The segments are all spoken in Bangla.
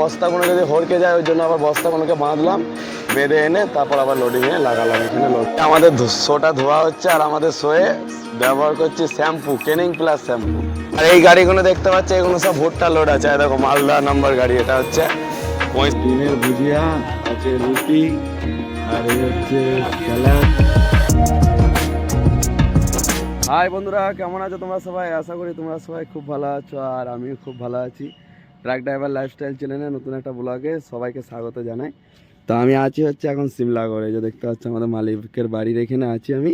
বস্তাগুলো যদি হরকে যায় ওই জন্য আবার বস্তাগুলোকে বাঁধলাম বেঁধে এনে তারপর আবার লোডিংয়ে লাগালাম এখানে লোড আমাদের শোটা ধোয়া হচ্ছে আর আমাদের শোয়ে ব্যবহার করছি শ্যাম্পু কেনিং প্লাস শ্যাম্পু। আর এই গাড়িগুলো দেখতে পাচ্ছি এগুলো সব ভুট্টা লোড আছে। দেখো মালদা নাম্বার গাড়ি এটা হচ্ছে ডিমের ভুজিয়া আছে রুটি আর এই হচ্ছে স্যালাড হাই বন্ধুরা কেমন আছো তোমরা সবাই? আশা করি তোমরা সবাই খুব ভালো আছো আর আমিও খুব ভালো আছি। ট্রাক ড্রাইভার লাইফস্টাইল চ্যানেলে নতুন একটা ব্লগে সবাইকে স্বাগত জানাই। তো আমি আছি হচ্ছে এখন সিমলাগড়ে যে দেখতে পাচ্ছি আমাদের মালিকের বাড়ির এখানে আছি আমি।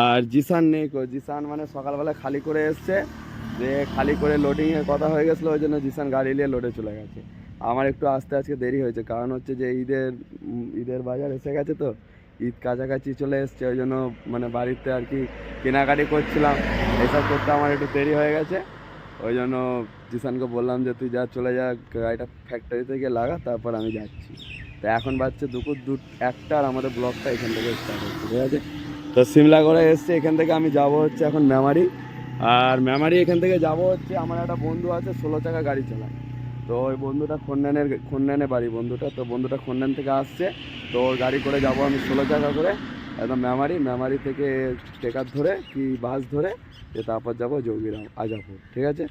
আর জিসান নেই কো, জিসান মানে সকালবেলা খালি করে এসছে, যে খালি করে লোডিংয়ের কথা হয়ে গেছিল, ওই জন্য জিসান গাড়ি নিয়ে লোডে চলে গেছে। আমার একটু আসতে আজকে দেরি হয়েছে, কারণ হচ্ছে যে ঈদের ঈদের বাজার এসে গেছে তো, ঈদ কাছাকাছি চলে এসছে, ওই জন্য মানে বাড়িতে আর কি কেনাকাটি করছিলাম, এসব করতে আমার একটু দেরি হয়ে গেছে। ওই জন্য জিসানকে বললাম যে, তুই যা চলে যা, গাড়িটা ফ্যাক্টরিতে গিয়ে লাগা, তারপর আমি যাচ্ছি। তো এখন বাচ্চা দুপুর দু একটা আর আমাদের ব্লগটা এখান থেকে স্টার্ট হচ্ছে, ঠিক আছে? তো সিমলা করে এসছে, এখান থেকে আমি যাব হচ্ছে এখন মেমারি। আর মেমারি এখান থেকে যাব হচ্ছে, আমার একটা বন্ধু আছে ষোলো চাকা গাড়ি চালায়। তো ওই বন্ধুটা খন্ডানের খন্ডানে বাড়ি বন্ধুটা, তো বন্ধুটা খন্ডান থেকে আসছে, তো ওর গাড়ি করে যাব আমি ষোলো চাকা করে। একদম মেমারি মেমারি থেকে টেকার ধরে কি বাস ধরে যে তারপর যাব যোগীরাম আজাপুর, ঠিক আছে?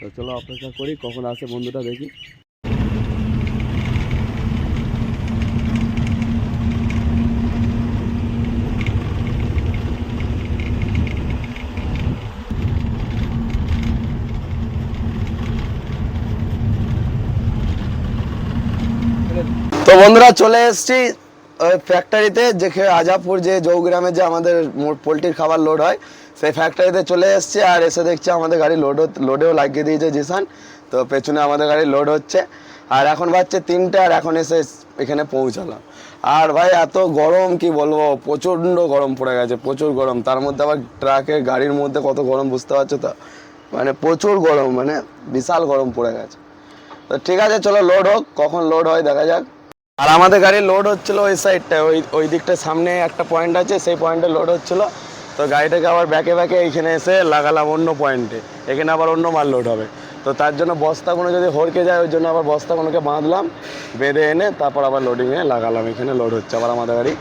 তো চলো অপেক্ষা করি, কখন আসে বন্ধুটা দেখি। তো বন্ধুরা চলে এসেছি ওই ফ্যাক্টরিতে যেখানে আজাপুর যে জৌগ্রামে যে আমাদের পোলট্রির খাবার লোড হয়, সেই ফ্যাক্টরিতে চলে এসছে আর এসে দেখছি আমাদের গাড়ি লোড লোডেও লাগিয়ে দিয়েছে জিসান। তো পেছনে আমাদের গাড়ি লোড হচ্ছে। আর এখন বাজছে তিনটে আর এখন এসে এখানে পৌঁছালাম। আর ভাই, এত গরম কি বলব? প্রচণ্ড গরম পড়ে গেছে, প্রচুর গরম। তার মধ্যে আবার ট্রাকের গাড়ির মধ্যে কত গরম বুঝতে পারছ তো? মানে প্রচুর গরম মানে বিশাল গরম পড়ে গেছে। তো ঠিক আছে, চলো লোড হোক, কখন লোড হয় দেখা যাক। আর আমাদের গাড়ি লোড হচ্ছিল ওই সাইডটায় ওই ওই দিকটা সামনে একটা পয়েন্ট আছে, সেই পয়েন্টে লোড হচ্ছিল। তো গাড়িটাকে আবার ব্যাকে ব্যাকে এইখানে এসে লাগালাম অন্য পয়েন্টে এখানে আবার অন্য মাল লোড হবে। তো তার জন্য বস্তাগুলো যদি হরকে যায়, ওই জন্য আবার বস্তাগুলোকে বাঁধলাম, বেঁধে এনে তারপর আবার লোডিংয়ে লাগালাম। এখানে লোড হচ্ছে আবার আমাদের গাড়ি।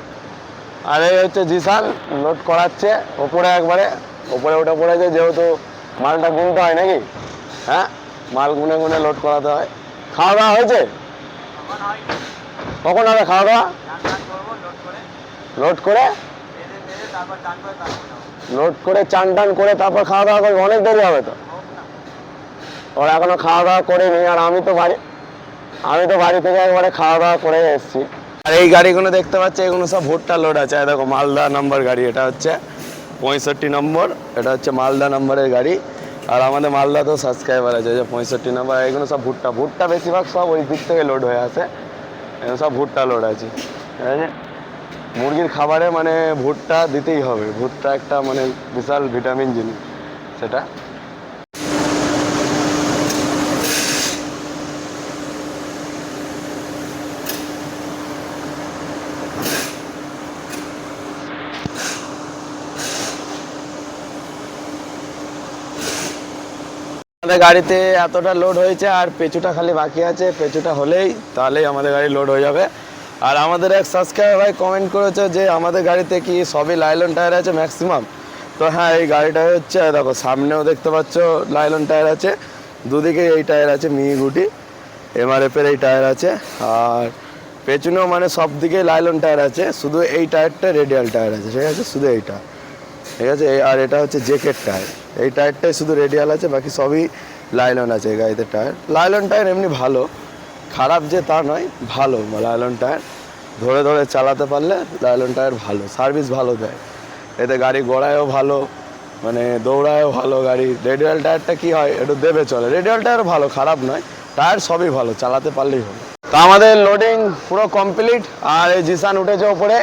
আর এই হচ্ছে জিসান লোড করাচ্ছে। ওপরে একবারে, ওপরে ওটা পড়েছে যেহেতু মালটা গুনতে হয় নাকি? হ্যাঁ? মাল গুনে গুনে লোড করাতে হয়। খাওয়া দাওয়া হয়েছে? কখন হবে খাওয়া দাওয়া? লোড করে? লোড করে চান টান করে তারপর খাওয়া দাওয়া করবে। অনেক দেরি হবে তো। ওরা এখনও খাওয়া দাওয়া করেনি, আর আমি তো বাড়ি আমি তো বাড়ি থেকে একবারে খাওয়া দাওয়া করে এসেছি। আর এই গাড়িগুলো দেখতে পাচ্ছি, এগুলো সব ভুট্টা লোড আছে। দেখো, মালদা নাম্বার গাড়ি, এটা হচ্ছে পঁয়ষট্টি নম্বর। এটা হচ্ছে মালদা নাম্বারের গাড়ি। আর আমাদের মালদা তো সাবস্ক্রাইবার আছে যে পঁয়ষট্টি নম্বর। এগুলো সব ভুট্টা। ভুট্টা বেশিরভাগ সব ওই দিক থেকে লোড হয়ে আসে সব ভুট্টা লোড আছে। ঠিক আছে? মুরগির খাবারে মানে ভুট্টা দিতেই হবে। ভুট্টা একটা মানে বিশাল ভিটামিন জিনিস। সেটা আমাদের গাড়িতে এতটা লোড হয়েছে আর পেঁচুটা খালি বাকি আছে, পেঁচুটা হলেই তাহলেই আমাদের গাড়ি লোড হয়ে যাবে। আর আমাদের এক সাবস্ক্রাইবার ভাই কমেন্ট করেছে যে আমাদের গাড়িতে কি সবই লাইলন টায়ার আছে ম্যাক্সিমাম তো হ্যাঁ এই গাড়িটা হচ্ছে দেখো, সামনেও দেখতে পাচ্ছ লাইলন টায়ার আছে দুদিকে এই টায়ার আছে মিনি গুটি এমআরএফের এই টায়ার আছে, আর পেছনেও মানে সব দিকে লাইলন টায়ার আছে, শুধু এই টায়ারটা রেডিয়াল টায়ার আছে, ঠিক আছে? শুধু এইটা। ঠিক আছে? আর এটা হচ্ছে জেকেট টায়ার। এই টায়ারটাই শুধু রেডিয়াল আছে, বাকি সবই লাইলন আছে এই গাড়িতে টায়ার। লাইলন টায়ার এমনি ভালো। খারাপ যে তা নয়, ভালো লাইলন টায়ার। ধরে ধরে চালাতে পারলে লাইলন টায়ার ভালো সার্ভিস ভালো দেয়। এতে গাড়ি গড়ায়ও ভালো মানে দৌড়ায়ও ভালো গাড়ি। রেডিয়াল টায়ারটা কি হয়, একটু দেবে চলে। রেডিয়াল টায়ার ভালো, খারাপ নয়। টায়ার সবই ভালো, চালাতে পারলেই হলো তো আমাদের লোডিং পুরো কমপ্লিট আর এই জিসান উঠেছে ওপরে।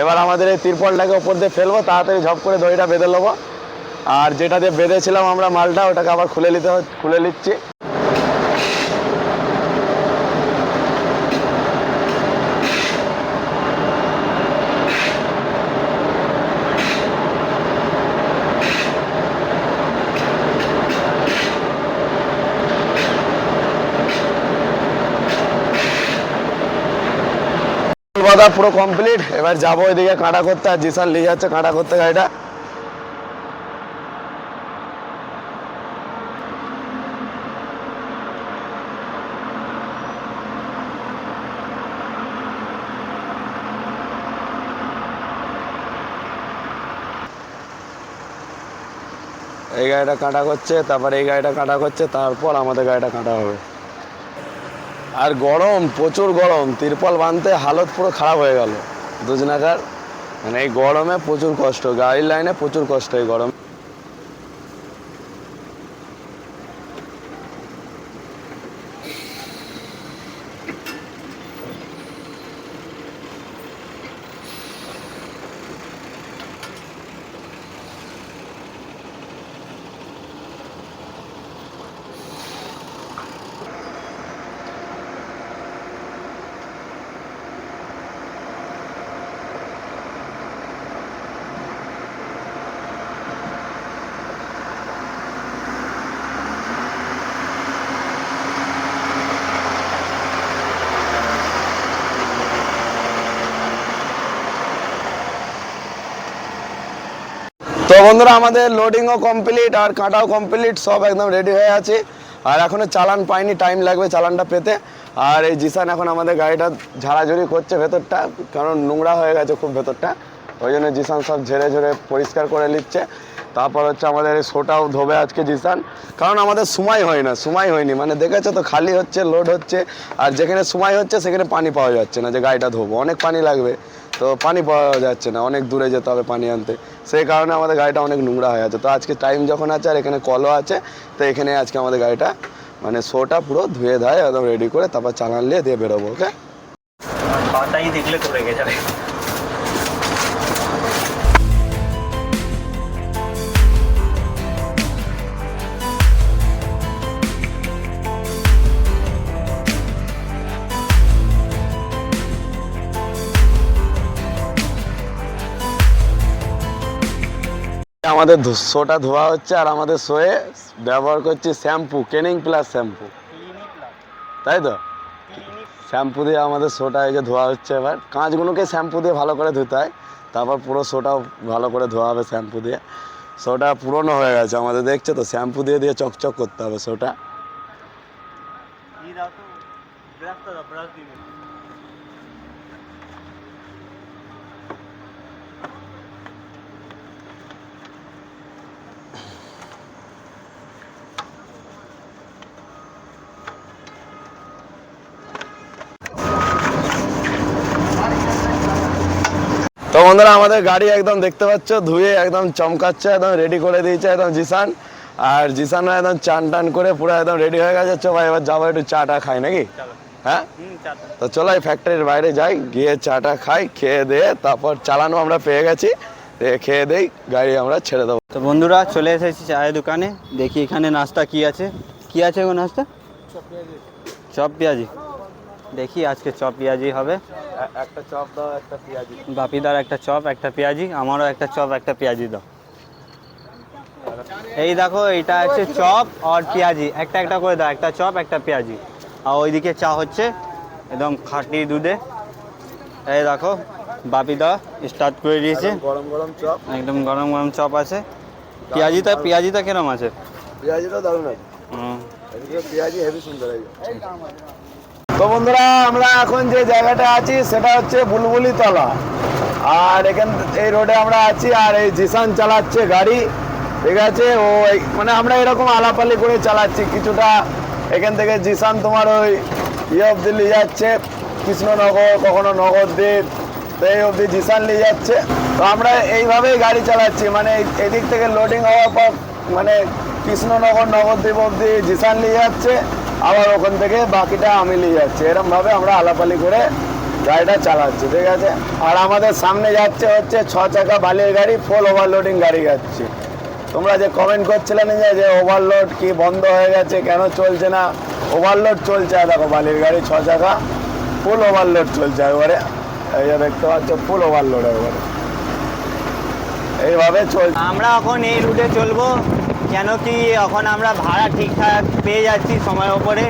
এবার আমাদের এই তিরপলটাকে ওপর দিয়ে ফেলব, তাড়াতাড়ি ঝপ করে দড়িটা বেঁধে নেব। আর যেটা দিয়ে বেঁধেছিলাম আমরা মালটা, ওটাকে আবার খুলে নিতে খুলে নিচ্ছি। কথা পুরো কমপ্লিট এবার যাব এদিকে কাঁটা করতে, আর জিসান নিয়ে যাচ্ছে কাঁটা করতে গাড়িটা। এই গাড়িটা কাটা করছে, তারপর এই গাড়িটা কাটা করছে, তারপর আমাদের গাড়িটা কাটা হবে। আর গরম, প্রচুর গরম। তিরপল বাঁধতে হালত পুরো খারাপ হয়ে গেল। দুজনাকার মানে এই গরমে প্রচুর কষ্ট গাড়ির লাইনে প্রচুর কষ্ট এই গরম। বন্ধুরা, আমাদের লোডিংও কমপ্লিট আর কাটাও কমপ্লিট সব একদম রেডি হয়ে আছে। আর এখনও চালান পাইনি টাইম লাগবে চালানটা পেতে। আর এই জিসান এখন আমাদের গাড়িটা ঝাড়াঝুড়ি করছে ভেতরটা, কারণ নোংরা হয়ে গেছে খুব ভেতরটা। ওই জন্য জিসান সব ঝেড়ে ঝেড়ে পরিষ্কার করে নিচ্ছে। তারপর হচ্ছে আমাদের এই শোটাও ধোবে আজকে জিসান। কারণ আমাদের সময় হয় না, সময় হয়নি। মানে দেখেছ তো, খালি হচ্ছে লোড হচ্ছে, আর যেখানে সময় হচ্ছে, সেখানে পানি পাওয়া যাচ্ছে না যে গাড়িটা ধোবো। অনেক পানি লাগবে, তো পানি পাওয়া যাচ্ছে না, অনেক দূরে যেতে হবে পানি আনতে। সেই কারণে আমাদের গাড়িটা অনেক নোংরা হয়ে আছে। তো আজকে টাইম যখন আছে, আর এখানে কলও আছে, তো এখানে আজকে আমাদের গাড়িটা মানে শোটা পুরো ধুয়ে ধায়, একদম রেডি করে তারপর চালান নিয়ে দিয়ে বেরোবো ওকে পাতাই দেখলে রেগে আমাদের শোটা ধোয়া হচ্ছে আর আমাদের শোয়ে ব্যবহার করছি শ্যাম্পু, কেনিং প্লাস শ্যাম্পু। তাই তো? শ্যাম্পু দিয়ে আমাদের শোটা এই যে ধোয়া হচ্ছে এবার। কাঁচগুলোকে শ্যাম্পু দিয়ে ভালো করে ধুতে হয়। তারপর পুরো শোটাও ভালো করে ধোয়া হবে শ্যাম্পু দিয়ে। শোটা পুরনো হয়ে গেছে আমাদের, দেখছে তো? শ্যাম্পু দিয়ে দিয়ে চকচক করতে হবে শোটা এই দাও তো ব্রাশটা দাও ব্রাশ দিবে তো বন্ধুরা আমাদের গাড়ি একদম দেখতে পাচ্ছ ধুয়ে একদম চমকাচ্ছে একদম রেডি করে দিয়েছে একদম জিসান। আর জিসান একদম চান টান করে পুরো একদম রেডি হয়ে গেছে। চো ভাই এবার যাব একটু চাটা খাই নাকি? হ্যাঁ? তো চলো এই ফ্যাক্টরির বাইরে যাই গিয়ে চাটা খাই খেয়ে দিয়ে তারপর চালানো আমরা পেয়ে গেছি। খেয়ে দেই গাড়ি আমরা ছেড়ে দেবো। তো বন্ধুরা চলে এসেছি চায়ের দোকানে। দেখি এখানে নাস্তা কি আছে। কি আছে গো নাস্তা? চপ পেঁয়াজি। দেখি আজকে চপ পেঁয়াজি হবে। একটা চপ দাও একটা পেঁয়াজি। বাপিদার একটা চপ একটা পেঁয়াজি আমারও একটা চপ একটা পেঁয়াজি দাও। এই দেখো এইটা আছে চপ আর পেঁয়াজি। একটা একটা করে দাও একটা চপ একটা পেঁয়াজি। আর ওইদিকে চা হচ্ছে একদম খাঁটি দুধে। এই দেখো বাপিদা স্টার্ট করে দিয়েছে। গরম গরম চপ। একদম গরম গরম চপ আছে। পেঁয়াজিটা পেঁয়াজিটা কিরম আছে? পেঁয়াজিটা দারুণ আছে। হুম। পেঁয়াজি হেভি সুন্দর এই তো বন্ধুরা, আমরা এখন যে জায়গাটা আছি, সেটা হচ্ছে বুলবুলি তলা আর এখান এই রোডে আমরা আছি, আর এই জিসান চালাচ্ছে গাড়ি, ঠিক আছে? ও মানে আমরা এরকম আলাপালি করে চালাচ্ছি, কিছুটা এখান থেকে জিসান তোমার ওই ইয়ে অব্দি নিয়ে যাচ্ছে, কৃষ্ণনগর, কখনো নগরদ্বীপ, তো এই অবধি জিসান নিয়ে যাচ্ছে। তো আমরা এইভাবেই গাড়ি চালাচ্ছি মানে এদিক থেকে লোডিং হওয়ার পর মানে কৃষ্ণনগর নবদ্বীপ অব্দি জিসান নিয়ে যাচ্ছে। আবার ওখান থেকে বাকিটা আমি নিয়ে যাচ্ছি। এরকম ভাবে আমরা আলাপালি করে গাড়িটা চালাচ্ছি, ঠিক আছে? আর আমাদের সামনে যাচ্ছে হচ্ছে ছ চাকা বালির গাড়ি ফুল ওভারলোডিং গাড়ি যাচ্ছে। তোমরা যে কমেন্ট করছিলেন যে যে ওভারলোড কি বন্ধ হয়ে গেছে, কেন চলছে না? ওভারলোড চলছে দেখো বালির গাড়ি ছ চাকা ফুল ওভারলোড চলছে একবারে এই যে দেখতে পাচ্ছ ফুল ওভারলোড একবারে এইভাবে চলছে আমরা এখন এই রুটে চলবো। কেন কি এখন আমরা ভাড়া ঠিকঠাক পেয়ে যাচ্ছি সময় ওপরে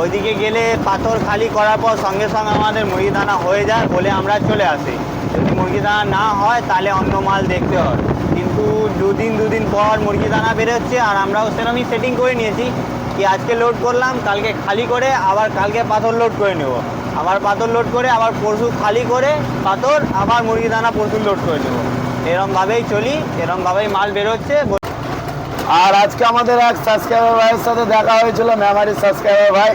ওইদিকে গেলে পাথর খালি করার পর সঙ্গে সঙ্গে আমাদের মুরগি দানা হয়ে যায় বলে আমরা চলে আসি। যদি মুরগি দানা না হয় তাহলে অন্য মাল দেখতে হয় কিন্তু দুদিন দুদিন পর মুরগি দানা বেরোচ্ছে আর আমরাও সেরকমই সেটিং করে নিয়েছি কি আজকে লোড করলাম, কালকে খালি করে, আবার কালকে পাথর লোড করে নেব। আবার পাথর লোড করে, আবার পরশু খালি করে পাথর, আবার মুরগি দানা পরশু লোড করে নেব। এরমভাবেই চলি, এরমভাবেই মাল বেরোচ্ছে। আর আজকে আমাদের এক সাবস্ক্রাইবার ভাইয়ের সাথে দেখা হয়েছিল, মেমারি সাবস্ক্রাইবার ভাই।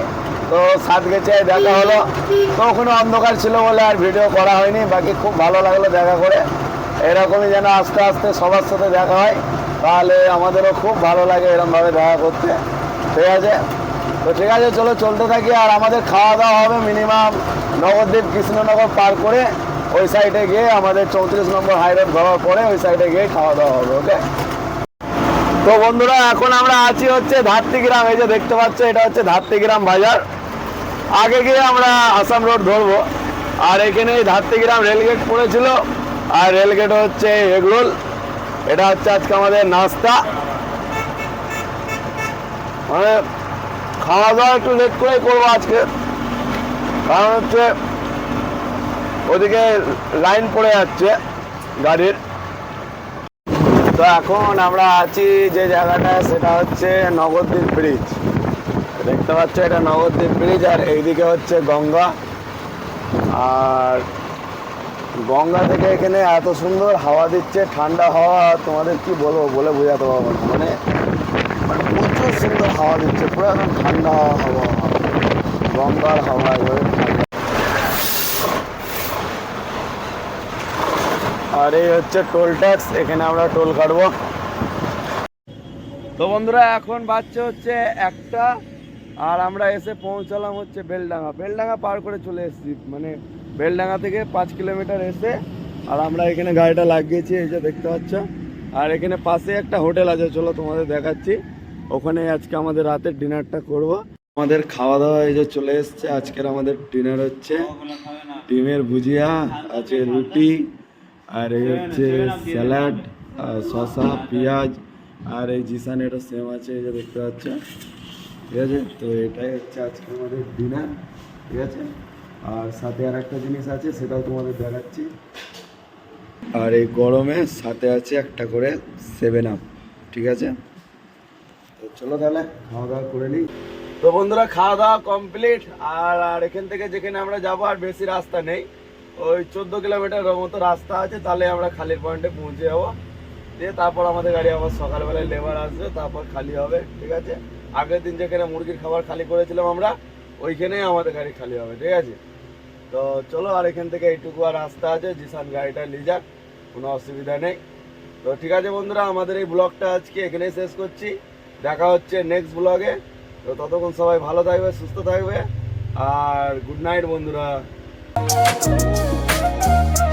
তো সাত গেছে দেখা হলো। তো ওখানে অন্ধকার ছিল বলে আর ভিডিও করা হয়নি, বাকি খুব ভালো লাগল দেখা করে। এরকমই যেন আস্তে আস্তে সবার সাথে দেখা হয়, তাহলে আমাদেরও খুব ভালো লাগে এরকমভাবে দেখা করতে। ঠিক আছে? তো ঠিক আছে, চলো চলতে থাকি। আর আমাদের খাওয়া দাওয়া হবে মিনিমাম নবদ্বীপ কৃষ্ণনগর পার করে ওই সাইডে গিয়ে আমাদের চৌত্রিশ নম্বর হাই রোড পরে ওই সাইডে গিয়ে খাওয়া দাওয়া হবে ওকে তো বন্ধুরা, এখন আমরা আছি হচ্ছে ধাত্রিগ্রাম। এই যে দেখতে পাচ্ছ, এটা হচ্ছে ধাত্রিগ্রাম বাজার। আগে গিয়ে আমরা আসাম রোড ধরবো। আর এখানে এই ধাত্রিগ্রাম রেলগেট পড়েছিল। আর রেলগেট হচ্ছে এগরোল। এটা হচ্ছে আজকে আমাদের নাস্তা। মানে খাওয়া দাওয়া একটু লেট করেই করব আজকে। কারণ হচ্ছে ওদিকে লাইন পড়ে যাচ্ছে গাড়ির। তো এখন আমরা আছি যে জায়গাটায়, সেটা হচ্ছে নগরদ্বীপ ব্রিজ দেখতে পাচ্ছ, এটা নগরদ্বীপ ব্রিজ আর এইদিকে হচ্ছে গঙ্গা। আর গঙ্গা থেকে এখানে এত সুন্দর হাওয়া দিচ্ছে, ঠান্ডা হাওয়া, তোমাদের কি বলব, বলে বোঝাতে পারব না। মানে মানে প্রচুর সুন্দর হাওয়া দিচ্ছে, পুরো একদম ঠান্ডা হাওয়া গঙ্গার হাওয়া ঠান্ডা। আর এই হচ্ছে টোল ট্যাক্স এখানে আমরা টোল কাটবো। তো বন্ধুরা এখন বাচ্চা হচ্ছে একটা আর আমরা এসে পৌঁছালাম হচ্ছে বেলডাঙ্গা। বেলডাঙ্গা পার করে চলে এসেছি মানে বেলডাঙ্গা থেকে পাঁচ কিলোমিটার এসে আর আমরা এখানে গাড়িটা লাগিয়েছি এই যে দেখতে পাচ্ছ। আর এখানে পাশে একটা হোটেল আছে চলো তোমাদের দেখাচ্ছি। ওখানে আজকে আমাদের রাতের ডিনারটা করব। আমাদের খাওয়া দাওয়া এই যে চলে এসছে আজকের আমাদের ডিনার হচ্ছে ডিমের ভুজিয়া আছে রুটি আর এই হচ্ছে স্যালাড শসা, পেঁয়াজ, আর এই জিসান এটা সেম আছে, এই যে দেখতে পাচ্ছ। ঠিক আছে? তো এটাই হচ্ছে আজকে আমাদের ডিনার ঠিক আছে? আর সাথে আর একটা জিনিস আছে, সেটাও তোমাদের দেখাচ্ছি। আর এই গরমে সাথে আছে একটা করে সেভেন আপ ঠিক আছে? তো চলো তাহলে, খাওয়া দাওয়া করে নিই। তো বন্ধুরা, খাওয়া দাওয়া কমপ্লিট আর আর এখান থেকে যেখানে আমরা যাব, আর বেশি রাস্তা নেই। ওই চোদ্দ কিলোমিটার মতো রাস্তা আছে, তাহলে আমরা খালির পয়েন্টে পৌঁছে যাব। দিয়ে তারপর আমাদের গাড়ি আবার সকালবেলায় লেবার আসবে, তারপর খালি হবে, ঠিক আছে? আগের দিন যেখানে মুরগির খাবার খালি করেছিলাম আমরা, ওইখানেই আমাদের গাড়ি খালি হবে, ঠিক আছে? তো চলো আর এখান থেকে এইটুকু আর রাস্তা আছে, জিসান গাড়িটা নিয়ে যাক, কোনো অসুবিধা নেই। তো ঠিক আছে বন্ধুরা, আমাদের এই ব্লগটা আজকে এখানেই শেষ করছি। দেখা হচ্ছে নেক্সট ব্লগে। তো ততক্ষণ সবাই ভালো থাকবে, সুস্থ থাকবে, আর গুড নাইট বন্ধুরা। Thank you.